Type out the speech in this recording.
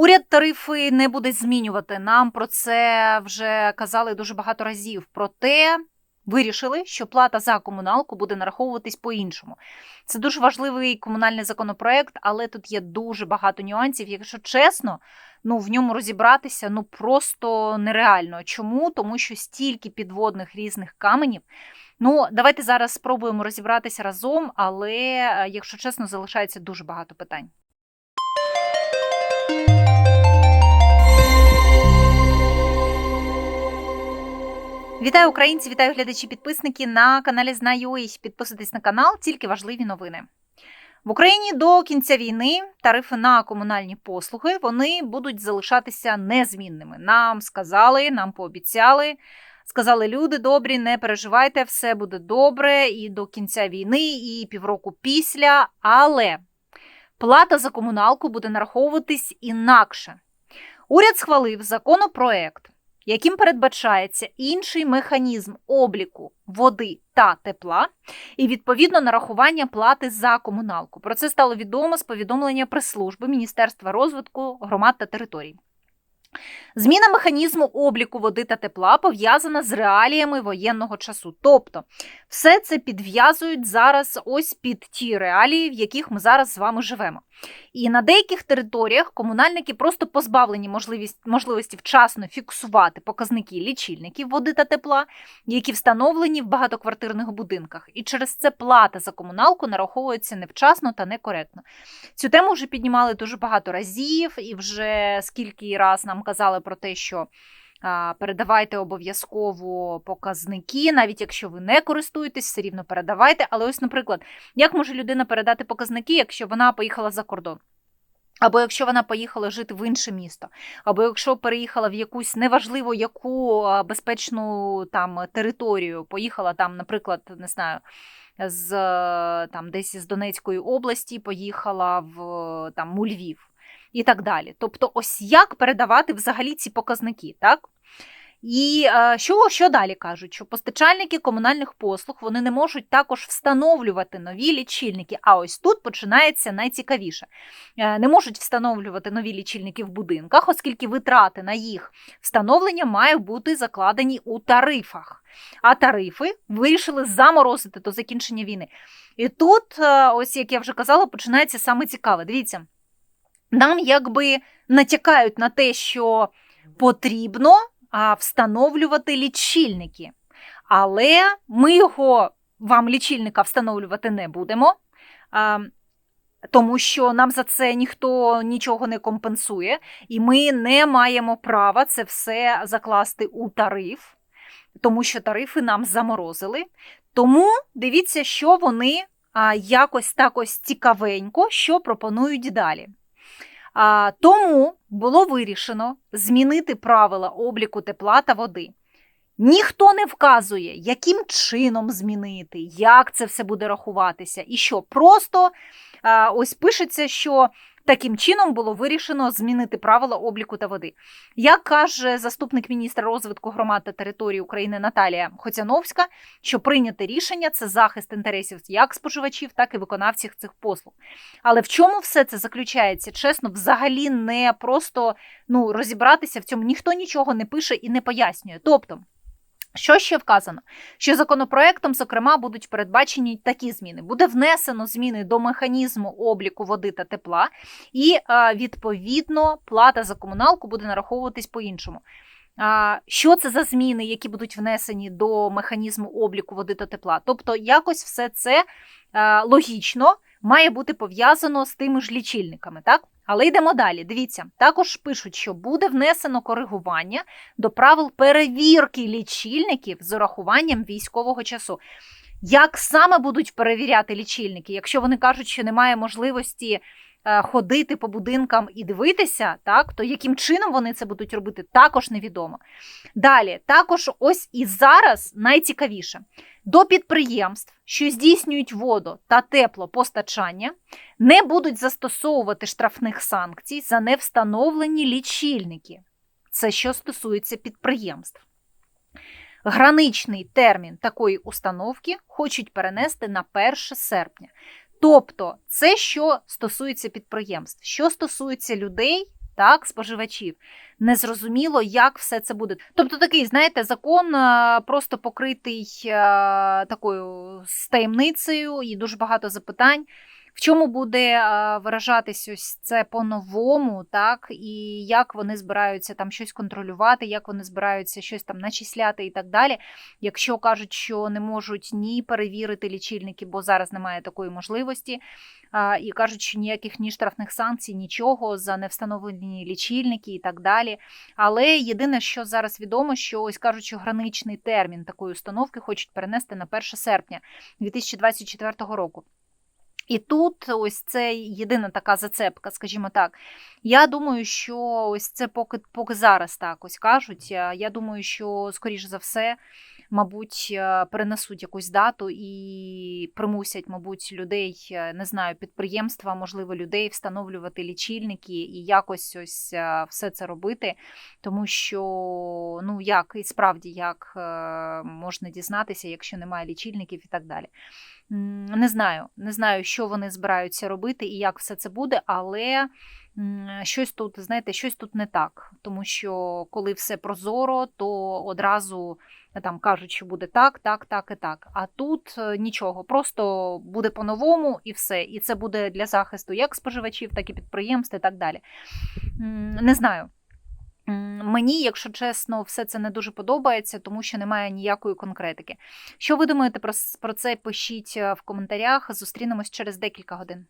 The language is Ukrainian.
Уряд тарифи не буде змінювати. Нам про це вже казали дуже багато разів. Проте вирішили, що плата за комуналку буде нараховуватись по-іншому. Це дуже важливий комунальний законопроект, але тут є дуже багато нюансів. Якщо чесно, ну в ньому розібратися ну просто нереально. Чому? Тому що стільки підводних різних каменів. Ну, давайте зараз спробуємо розібратися разом, але, е, якщо чесно, залишається дуже багато питань. Вітаю українці, вітаю глядачі, підписники на каналі Знаю.ua. Підписуйтесь на канал, тільки важливі новини. В Україні до кінця війни тарифи на комунальні послуги вони будуть залишатися незмінними. Нам сказали, нам пообіцяли. Сказали люди добрі, не переживайте, все буде добре і до кінця війни, і півроку після. Але плата за комуналку буде нараховуватись інакше. Уряд схвалив законопроект, яким передбачається інший механізм обліку води та тепла, і відповідно нарахування плати за комуналку. Про це стало відомо з повідомлення прес-служби Міністерства розвитку громад та територій. Зміна механізму обліку води та тепла пов'язана з реаліями воєнного часу. Тобто, все це підв'язують зараз ось під ті реалії, в яких ми зараз з вами живемо. І на деяких територіях комунальники просто позбавлені можливість, можливості вчасно фіксувати показники лічильників води та тепла, які встановлені в багатоквартирних будинках. І через це плата за комуналку нараховується невчасно та некоректно. Цю тему вже піднімали дуже багато разів, і вже скільки раз нам казали про те, що. Передавайте обов'язково показники, навіть якщо ви не користуєтесь, все рівно передавайте. Але ось, наприклад, як може людина передати показники, якщо вона поїхала за кордон? Або якщо вона поїхала жити в інше місто, або якщо переїхала в якусь неважливо яку безпечну там територію, поїхала там, наприклад, не знаю, з там десь з Донецької області, поїхала в там у Львів і так далі. Тобто, ось як передавати взагалі ці показники, так? І е, що що далі кажуть? Що постачальники комунальних послуг вони не можуть також встановлювати нові лічильники. А ось тут починається найцікавіше. Е, не можуть встановлювати нові лічильники в будинках, оскільки витрати на їх встановлення мають бути закладені у тарифах. А тарифи вирішили заморозити до закінчення війни. І тут, е, ось як я вже казала, починається саме цікаве. Дивіться нам якби натякають на те, що потрібно встановлювати лічильники. Але ми його вам лічильника встановлювати не будемо, тому що нам за це ніхто нічого не компенсує, і ми не маємо права це все закласти у тариф, тому що тарифи нам заморозили. Тому дивіться, що вони якось так ось цікавенько, що пропонують далі. А, Тому було вирішено змінити правила обліку тепла та води. Ніхто не вказує, яким чином змінити, як це все буде рахуватися, і що просто а, ось пишеться, що Таким чином було вирішено змінити правила обліку та води. Як каже заступник міністра розвитку громад та території України Наталія Хоцяновська, що прийняте рішення це захист інтересів як споживачів, так і виконавців цих послуг. Але в чому все це заключається? Чесно, взагалі не просто ну розібратися в цьому ніхто нічого не пише і не пояснює. Тобто. Що ще вказано? Що законопроектом, зокрема, будуть передбачені такі зміни: буде внесено зміни до механізму обліку води та тепла, і відповідно плата за комуналку буде нараховуватись по-іншому. Що це за зміни, які будуть внесені до механізму обліку води та тепла? Тобто, якось все це логічно має бути пов'язано з тими ж лічильниками, так? Але йдемо далі. Дивіться, також пишуть, що буде внесено коригування до правил перевірки лічильників з урахуванням військового часу. Як саме будуть перевіряти лічильники, якщо вони кажуть, що немає можливості е, ходити по будинкам і дивитися, так то яким чином вони це будуть робити, також невідомо. Далі, також ось і зараз найцікавіше до підприємств, що здійснюють воду та теплопостачання, не будуть застосовувати штрафних санкцій за невстановлені лічильники. Це що стосується підприємств. Граничний термін такої установки хочуть перенести на 1 серпня. Тобто, це що стосується підприємств, що стосується людей, так, споживачів. Незрозуміло, як все це буде. Тобто, такий, знаєте, закон е, просто покритий е, такою таємницею і дуже багато запитань. В чому буде виражатись ось це по-новому, так, і як вони збираються там щось контролювати, як вони збираються щось там начисляти і так далі. Якщо кажуть, що не можуть ні перевірити лічильники, бо зараз немає такої можливості, і кажуть, що ніяких ні штрафних санкцій, нічого за невстановлені лічильники і так далі. Але єдине, що зараз відомо, що ось кажуть, що граничний термін такої установки хочуть перенести на 1 серпня 2024 року. І тут ось це єдина така зацепка, скажімо так. Я думаю, що ось це поки поки зараз так ось кажуть. Я думаю, що скоріш за все, мабуть, е, перенесуть якусь дату і примусять, мабуть, людей, е, не знаю, підприємства, можливо, людей встановлювати лічильники і якось ось е, все це робити. Тому що, ну як і справді як можна дізнатися, якщо немає лічильників і так далі. Не знаю, не знаю, що вони збираються робити і як все це буде, але щось тут, знаєте, щось тут не так. Тому що коли все прозоро, то одразу там кажуть, що буде так, так, так і так. А тут е, нічого, просто буде по-новому і все. І це буде для захисту як споживачів, так і підприємств, і так далі. Не знаю. Мені, якщо чесно, все це не дуже подобається, тому що немає ніякої конкретики. Що ви думаєте про, це? Пишіть е, в коментарях. Зустрінемось через декілька годин.